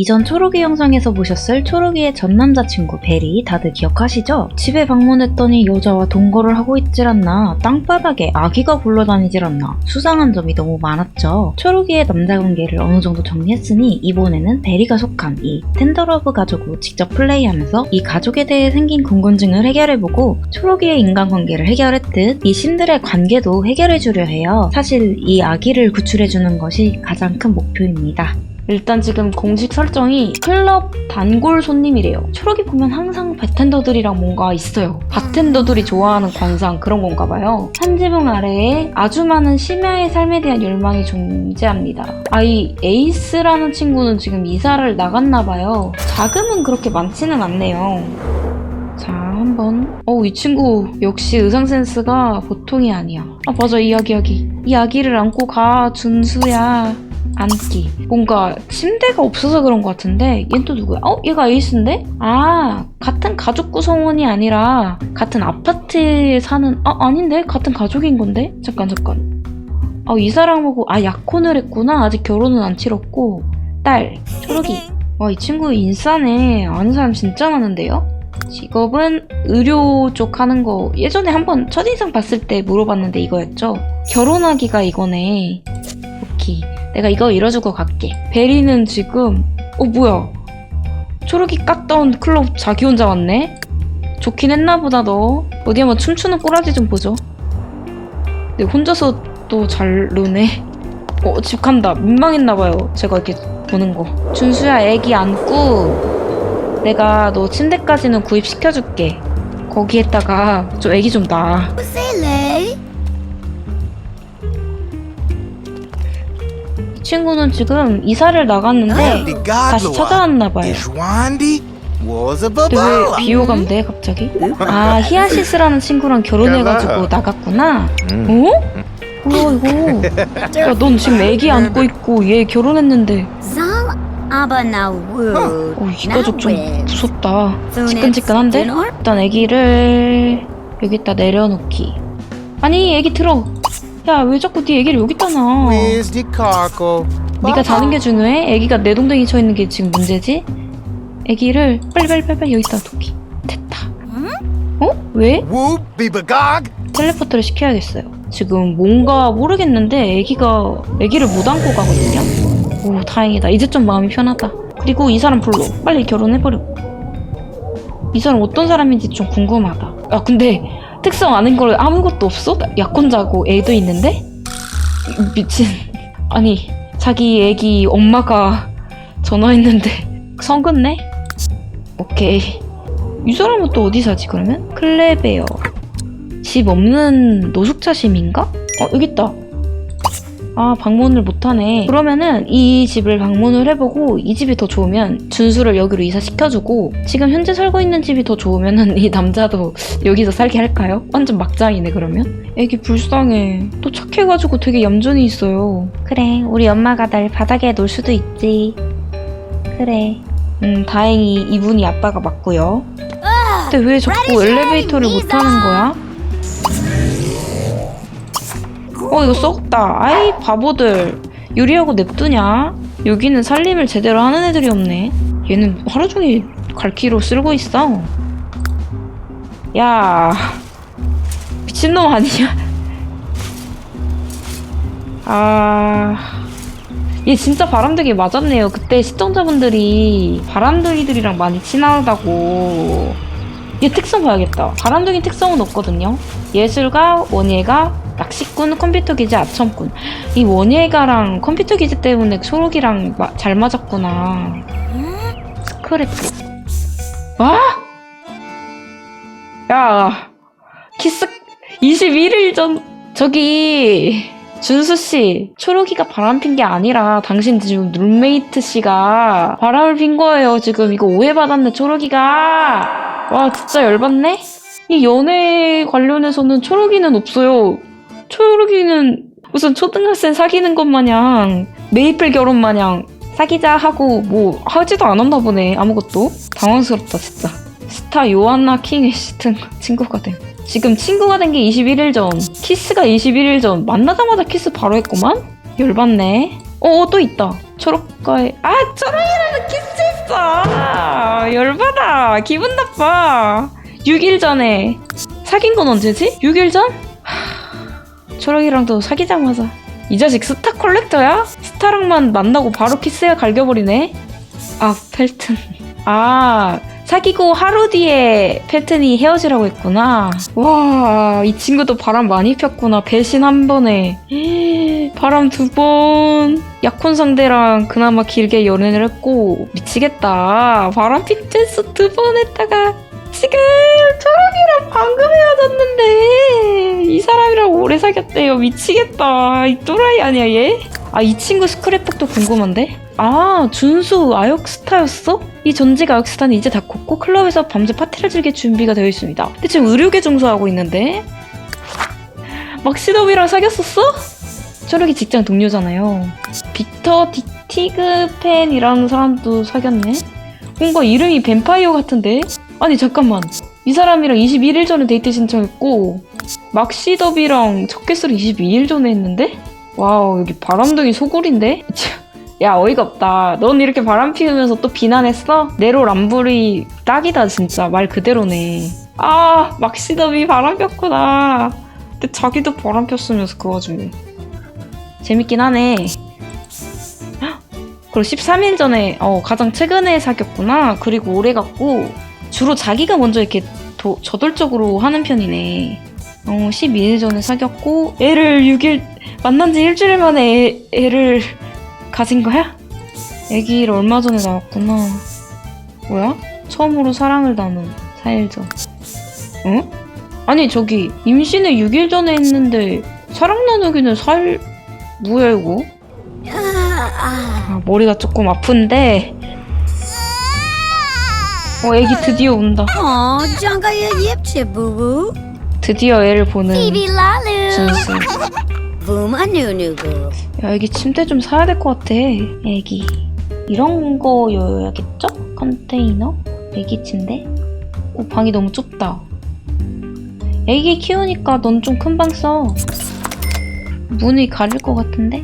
이전 초록이 영상에서 보셨을 초록이의 전 남자친구 베리 다들 기억하시죠? 집에 방문했더니 여자와 동거를 하고 있질 않나 땅바닥에 아기가 굴러다니질 않나 수상한 점이 너무 많았죠. 초록이의 남자 관계를 어느 정도 정리했으니 이번에는 베리가 속한 이 텐더러브 가족으로 직접 플레이하면서 이 가족에 대해 생긴 궁금증을 해결해보고 초록이의 인간관계를 해결했듯 이 신들의 관계도 해결해주려 해요. 사실 이 아기를 구출해주는 것이 가장 큰 목표입니다. 일단 지금 공식 설정이 클럽 단골 손님이래요. 초록이 보면 항상 바텐더들이랑 뭔가 있어요. 바텐더들이 좋아하는 관상 그런 건가 봐요. 한 지붕 아래에 아주 많은 심야의 삶에 대한 열망이 존재합니다. 아이 에이스라는 친구는 지금 이사를 나갔나 봐요. 자금은 그렇게 많지는 않네요. 자, 한번. 어, 이 친구 역시 의상 센스가 보통이 아니야. 아, 맞아, 이 아기, 아기. 이 아기를 안고 가, 준수야. 안기. 뭔가 침대가 없어서 그런 것 같은데, 얘는 또 누구야? 어, 얘가 에이스인데? 아, 같은 가족 구성원이 아니라, 같은 아파트에 사는, 아, 아닌데? 같은 가족인 건데? 잠깐, 잠깐. 아, 이 사람하고, 아, 약혼을 했구나. 아직 결혼은 안 치렀고. 딸, 초록이. 와, 이 친구 인싸네. 아는 사람 진짜 많은데요? 직업은 의료 쪽 하는 거 예전에 한번 첫인상 봤을 때 물어봤는데 이거였죠. 결혼하기가 이거네. 내가 이거 이뤄주고 갈게. 베리는 지금 어 뭐야? 초록이 온 클럽 자기 혼자 왔네? 좋긴 했나 보다 너. 어디 한번 춤추는 꼬라지 좀 보죠. 근데 혼자서 또 잘 노네. 어, 집 간다. 민망했나 봐요. 제가 이렇게 보는 거. 준수야 애기 안고 내가 너 침대까지는 구입시켜줄게. 거기에다가 좀 애기 좀낳 친구는 지금 이사를 나갔는데 다시 찾아왔나 봐요. 근데 왜. 비호감 돼 갑자기? 아 히아시스라는 친구랑 결혼해가지고 나갔구나. 음. 어? 뭐야 이거? 야넌 지금 애기 안고 있고 얘 결혼했는데. 어, 이 가족 좀 무섭다. 지끈지끈한데? 일단 애기를 여기다 내려놓기. 아니 애기 들어. 야 왜 자꾸 네 애기를 여기다 놔? Where's the cargo? 네가 자는 게 중요해? 애기가 내 동댕이 쳐 있는 게 지금 문제지? 애기를 빨리 빨리 빨리 빨리 여기다 놓기. 됐다. 어? 왜? Whoop, bibagog. 텔레포트를 시켜야겠어요. 지금 뭔가 모르겠는데 애기가 애기를 못 안고 가거든요. 오 다행이다. 이제 좀 마음이 편하다. 그리고 이 사람 불러. 빨리 결혼해버려. 이 사람 어떤 사람인지 좀 궁금하다. 아 근데 특성 아는 걸 아무것도 없어? 나 약혼자고 애도 있는데? 미친. 아니 자기 애기 엄마가 전화했는데 성근네? 오케이. 이 사람은 또 어디 사지 그러면? 클레베어. 집 없는 노숙자 심인가? 어 여기 있다. 아 방문을 못하네. 그러면은 이 집을 방문을 해보고 이 집이 더 좋으면 준수를 여기로 이사시켜주고 지금 현재 살고 있는 집이 더 좋으면은 이 남자도 여기서 살게 할까요? 완전 막장이네 그러면. 애기 불쌍해. 또 착해가지고 되게 얌전히 있어요. 그래 우리 엄마가 날 바닥에 놓을 수도 있지. 그래. 음 다행히 이분이 아빠가 맞고요. 근데 왜 자꾸 엘리베이터를 못 타는 거야? 어 이거 썩다. 아이 바보들. 요리하고 냅두냐? 여기는 살림을 제대로 하는 애들이 없네. 얘는 하루 종일 갈키로 쓸고 있어. 야 미친놈 아니야? 아얘 진짜 바람둥이 맞았네요. 그때 시청자분들이 바람둥이들이랑 많이 친하다고. 얘 특성 봐야겠다. 바람둥이 특성은 없거든요. 예술가, 원예가, 낚시꾼, 컴퓨터 기자, 아첨꾼. 이 원예가랑 컴퓨터 기자 때문에 초록이랑 마- 잘 맞았구나. 스크래프. 와? 야, 키스 21일 전 저기 준수 씨, 초록이가 바람 핀 게 아니라 당신 지금 룸메이트 씨가 바람을 핀 거예요. 지금 이거 오해받았네, 초록이가. 와, 진짜 열받네? 이 연애 관련해서는 초록이는 없어요. 초록이는 무슨 초등학생 사귀는 것 마냥 메이플 결혼 마냥 사귀자 하고 뭐 하지도 않았나 보네 아무것도 당황스럽다 진짜 스타 요한나 킹 애시튼 친구가 됨 지금 친구가 된 게 21일 전 키스가 21일 전 만나자마자 키스 바로 했구만 열받네 어또 있다 초록과의 아 초록이라는 키스 나빠. 기분 나빠. 6일 전에. 사귄 건 언제지? 6일 전? 하, 초록이랑도 사귀자마자. 이 자식 스타 컬렉터야? 스타랑만 만나고 바로 키스야 갈겨버리네? 아, 펠튼. 아, 사귀고 하루 뒤에 펠튼이 헤어지라고 했구나. 와, 이 친구도 바람 많이 폈구나. 배신 한 번에. 바람 두 번. 약혼 상대랑 그나마 길게 연애를 했고, 미치겠다. 바람 핀 댄스 두 번 했다가, 지금 초록이랑 방금 헤어졌는데, 이 사람이랑 오래 사귀었대요. 미치겠다. 이 또라이 아니야, 얘? 아, 이 친구 스크랩북도 궁금한데? 아, 준수 아역스타였어? 이 전직 아역스타는 이제 다 컸고 클럽에서 밤새 파티를 즐길 준비가 되어 있습니다. 근데 지금 의료계 종사하고 있는데? 막시덥이랑 사귀었었어? 초록이 직장 동료잖아요. 빅터 디 티그 팬이라는 사람도 사귀었네? 뭔가 이름이 뱀파이어 같은데? 아니 잠깐만. 이 사람이랑 21일 전에 데이트 신청했고 막시덥이랑 첫 키스를 22일 전에 했는데? 와우 여기 바람둥이 소굴인데? 야 어이가 없다. 넌 이렇게 바람 피우면서 또 비난했어? 네로 람불이 딱이다 진짜. 말 그대로네. 아 막시덥이 바람 폈구나. 근데 자기도 바람 폈으면서 그 와중에. 재밌긴 하네. 헉, 그리고 13일 전에 어, 가장 최근에 사귀었구나. 그리고 오래 갔고 주로 자기가 먼저 이렇게 도- 저돌적으로 하는 편이네 어, 12일 전에 사귀었고 애를 6일 만난 지 일주일 만에 애, 애를 가진 거야? 애기를 얼마 전에 낳았구나 뭐야? 처음으로 사랑을 나눈 4일 전 응? 아니 저기 임신을 6일 전에 했는데 사랑 나누기는 4일 뭐야 이거? Ah, ah. 아, 머리가 조금 아픈데 어 애기 드디어 온다 ya yip je boo. 드디어 애를 보는. 준수 anu nugu. 야 애기 침대 좀 사야 될 것 같아 애기 이런 거 여야겠죠? 컨테이너? 애기 침대? 오 방이 너무 좁다 애기 키우니까 넌 좀 큰 방 써 문이 가릴 것 같은데?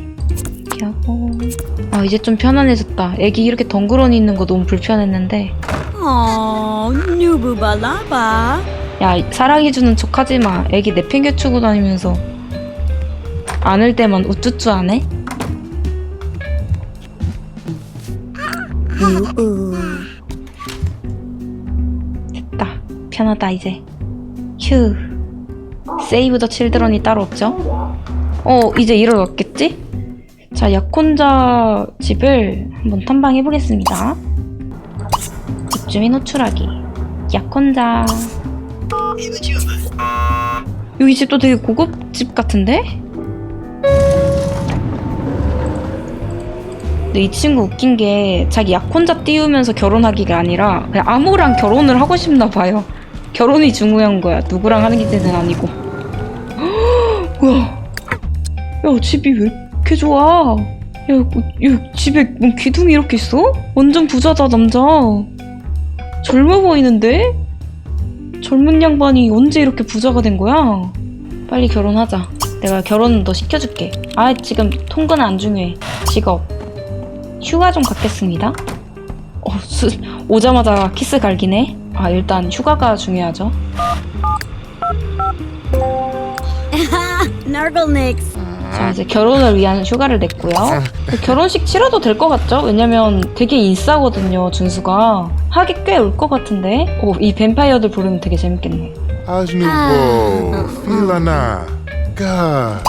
이렇게 하고 아 이제 좀 편안해졌다 애기 이렇게 덩그러니 있는 거 너무 불편했는데 Oh, nubu balaba. 야 사랑해주는 척 하지 마 애기 내팽개치고 다니면서 안을 때만 우쭈쭈 하네? Ooh. 됐다 편하다 이제 휴 세이브 더 칠드런이 따로 없죠? 어 이제 일어났겠지? 자 약혼자 집을 한번 탐방해 보겠습니다 집주민 호출하기 약혼자 여기 집도 되게 고급 집 같은데? 근데 이 친구 웃긴 게 자기 약혼자 띄우면서 결혼하기가 아니라 그냥 아무랑 결혼을 하고 싶나 봐요. 결혼이 중요한 거야. 누구랑 하는 게 아니고. 뭐야? 야 집이 왜 이렇게 좋아? 야, 야 집에 뭐 기둥이 이렇게 있어? 완전 부자다 남자. 젊어 보이는데? 젊은 양반이 언제 이렇게 부자가 된 거야? 빨리 결혼하자. 내가 결혼 너 시켜줄게. 아 지금 통근은 안 중요해. 직업. 휴가 좀 갖겠습니다. 어, 수, 오자마자 키스 갈기네. 아 일단 휴가가 중요하죠. Narglenix. 자 이제 결혼을 위한 휴가를 냈고요. 그 결혼식 치러도 될 것 같죠? 왜냐면 되게 인싸거든요 준수가 하기 꽤 올 것 같은데. 오 이 뱀파이어들 부르면 되게 재밌겠네. How's new beau? Filana. God.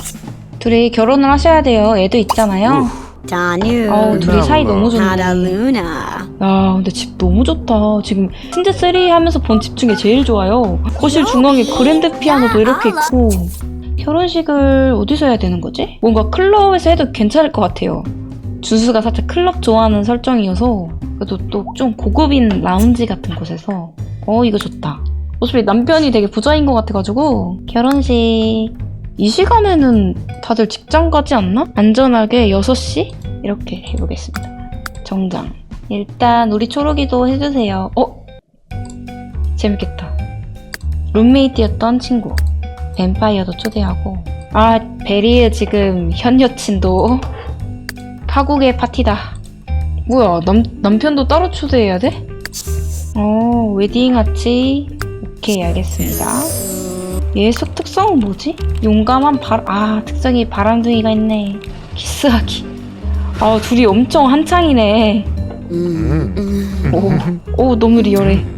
둘이 결혼을 하셔야 돼요. 애도 있잖아요. Tanu. 어우 둘이 사이 너무 좋네. Luna. 야, 근데 집 너무 좋다. 지금 신제 3 하면서 본 집 중에 제일 좋아요. 거실 중앙에 그랜드 피아노도 이렇게 있고. 결혼식을 어디서 해야 되는 거지? 뭔가 클럽에서 해도 괜찮을 것 같아요. 준수가 살짝 클럽 좋아하는 설정이어서 그래도 또 좀 고급인 라운지 같은 곳에서 어 이거 좋다. 어차피 남편이 되게 부자인 것 같아가지고 결혼식 이 시간에는 다들 직장 가지 않나? 안전하게 6시? 이렇게 해보겠습니다. 정장. 일단 우리 초록이도 해주세요. 어? 재밌겠다. 룸메이트였던 친구. 뱀파이어도 초대하고. 아, 베리의 지금 현 여친도 파국의 파티다. 뭐야, 남, 남편도 따로 초대해야 돼? 어, 웨딩 아치. 오케이, 알겠습니다. 얘속 특성은 뭐지? 용감한 바, 아, 특성이 바람둥이가 있네. 키스하기. 아, 둘이 엄청 한창이네. Mm. 오, 오, 너무 리얼해.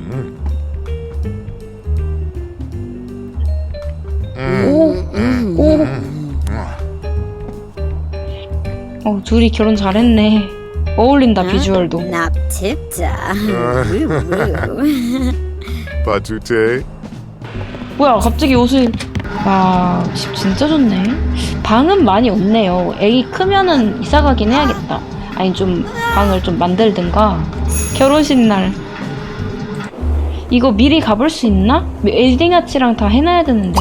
어, 둘이 결혼 잘했네. 어울린다, 비주얼도. Woo woo. Patute. 뭐야 갑자기 옷을 와, 집 진짜 좋네. 방은 많이 없네요. 애기 크면은 이사 가긴 해야겠다. 아니 좀 방을 좀 만들든가. 결혼식 날. 이거 미리 가볼 수 있나? 웨딩 아치랑 다 해놔야 되는데.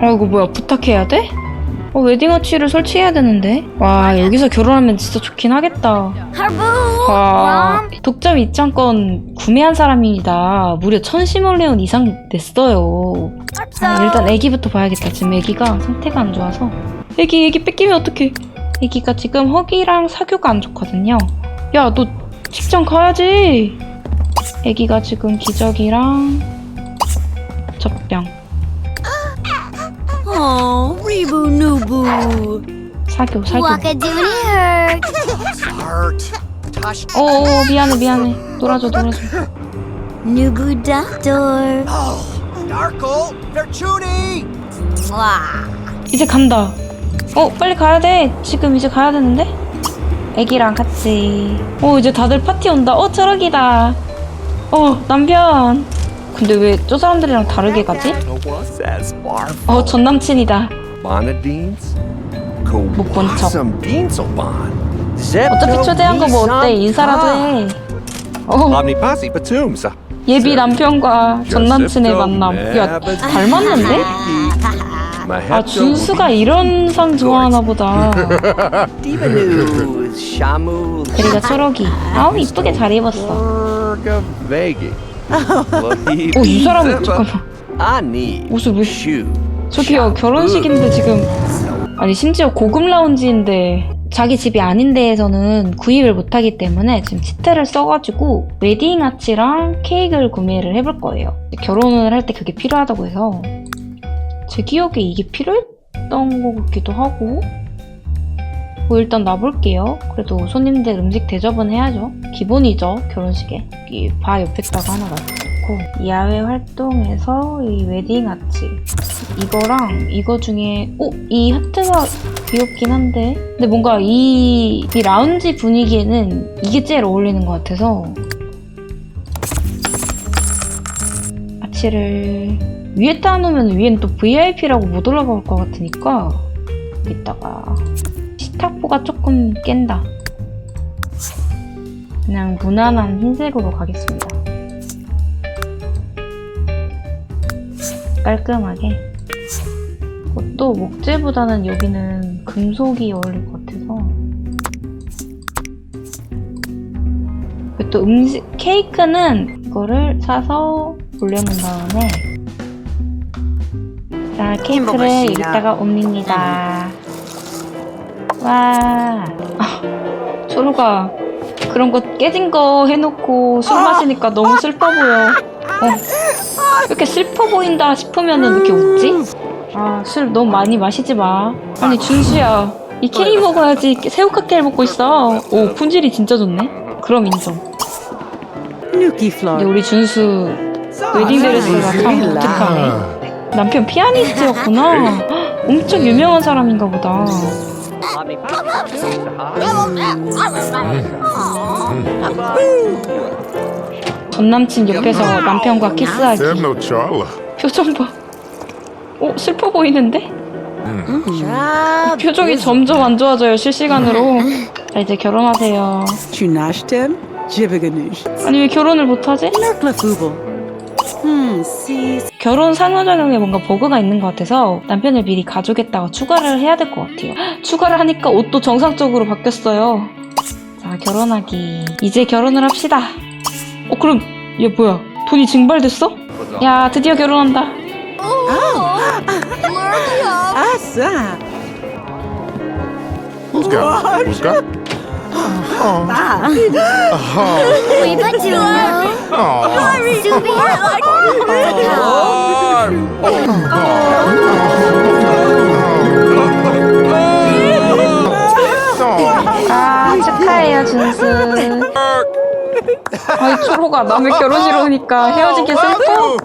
아이고 뭐야 부탁해야 돼? 어 웨딩 아치를 설치해야 되는데. 와 여기서 결혼하면 진짜 좋긴 하겠다. 와, 독점 입장권 구매한 사람입니다. 무려 1000시몰레온 이상 냈어요. 자, 일단 애기부터 봐야겠다. 지금 애기가 상태가 안 좋아서. 애기, 애기 뺏기면 어떡해. 애기가 지금 허기랑 사교가 안 좋거든요. 야, 너 직장 가야지. 애기가 지금 기저귀랑 젖병, Oh, Rebu Nubu. 사교, 사교. Wakaduni hurt. Heart. Tosh. 어, 어, 미안해, 미안해. 놀아줘, 놀아줘. Nubu Doctor. Oh, Darko. Verchuni. Mwah. 이제 간다. 어, 빨리 가야 돼. 지금 이제 가야 되는데? 애기랑 같이. 어, 이제 다들 파티 온다. 어, 저러기다. 어, 남편. 근데 왜 저 사람들이랑 다르게 가지? 어, 전 남친이다. Bonadines? 본 척. 어차피 초대한 거 뭐 어때? 인사라도 해. 어. 예비 남편과 전 남친의 만남. 야, 닮았는데? 아, 준수가 이런 상 좋아하나 보다. 대리가 철옥이. 아우, 이쁘게 잘 입었어. 어, 이 사람은 잠깐만. 옷을 왜. 저기요 결혼식인데 지금 아니 심지어 고급 라운지인데 자기 집이 아닌 데에서는 구입을 못하기 때문에 지금 치트를 써가지고 웨딩 아치랑 케이크를 구매를 해볼 거예요 결혼을 할 때 그게 필요하다고 해서 제 기억에 이게 필요했던 것 같기도 하고 뭐 일단 놔볼게요. 그래도 손님들 음식 대접은 해야죠. 기본이죠 결혼식에. 여기 바 옆에다가 하나 놔두고. 야외 활동에서 이 웨딩 아치. 이거랑 이거 중에 어? 이 하트가 귀엽긴 한데. 근데 뭔가 이, 이 라운지 분위기에는 이게 제일 어울리는 것 같아서. 아치를 위에다 놓으면 위엔 또 VIP라고 못 올라갈 것 같으니까 이따가 식탁보가 조금 깬다. 그냥 무난한 흰색으로 가겠습니다. 깔끔하게. 또 목재보다는 여기는 금속이 어울릴 것 같아서. 또 음식 케이크는 이거를 사서 올려놓은 다음에 자 케이크를 여기다가 옮깁니다 와 아, 초로가 그런 거 깨진 거 해놓고 술 마시니까 너무 슬퍼 보여 어. 이렇게 슬퍼 보인다 싶으면은 왜 이렇게 웃지? 아, 술 너무 많이 마시지 마. 아니, 준수야. 이 케이크 먹어야지. 새우 칵테일 먹고 있어. 오, 품질이 진짜 좋네. 그럼 인정. Nuki 근데. 우리 준수 웨딩 드레스가 참 독특하네. 남편 피아니스트였구나. 헉, 엄청 유명한 사람인가 보다. 전 남친 옆에서 남편과 키스하기. Them no charla. 표정 봐. 어, 슬퍼 보이는데? 표정이 점점 안 좋아져요, 실시간으로. 자, 이제 결혼하세요. 아니, 왜 결혼을 못하지? Hmm. 결혼 상호작용에 뭔가 버그가 있는 것 같아서 남편을 미리 가족에다가 추가를 해야 될 것 같아요. 헉, 추가를 하니까 옷도 정상적으로 바뀌었어요. 자, 결혼하기. 이제 결혼을 합시다. 어, 그럼, 얘 뭐야? 돈이 증발됐어? 야, 드디어 결혼한다. Who's got? Who's 아 축하해요 준수. 아이 초로가 남의 결혼식 오니까 헤어진 게 슬퍼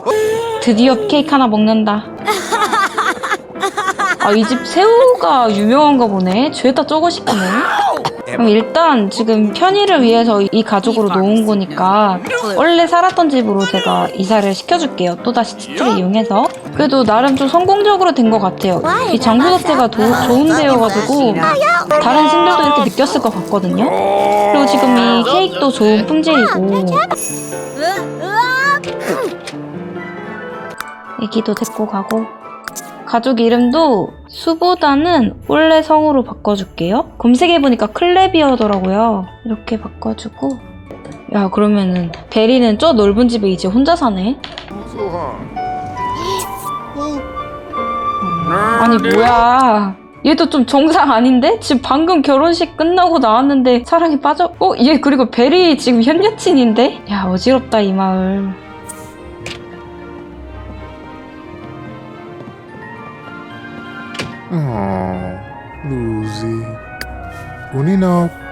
드디어 케이크 하나 먹는다. 아 이 집 새우가 유명한가 보네. 죄다 쪼고 싶네 그럼 일단 지금 편의를 위해서 이 가족으로 놓은 거니까 원래 살았던 집으로 제가 이사를 시켜줄게요. 또다시 치트를 이용해서. 그래도 나름 좀 성공적으로 된 것 같아요. 이 장소 자체가 도- 좋은 데여가지고 다른 신들도 이렇게 느꼈을 것 같거든요. 그리고 지금 이 케이크도 좋은 품질이고. 애기도 데리고 가고 가족 이름도 수보다는 원래 성으로 바꿔줄게요. 검색해보니까 클레비어더라고요. 이렇게 바꿔주고 야 그러면은 베리는 저 넓은 집에 이제 혼자 사네. 아니 뭐야 얘도 좀 정상 아닌데? 지금 방금 결혼식 끝나고 나왔는데 사랑에 빠져? 어? 얘 그리고 베리 지금 현 여친인데? 야 어지럽다 이 마을 Oh, Lucy. Unino.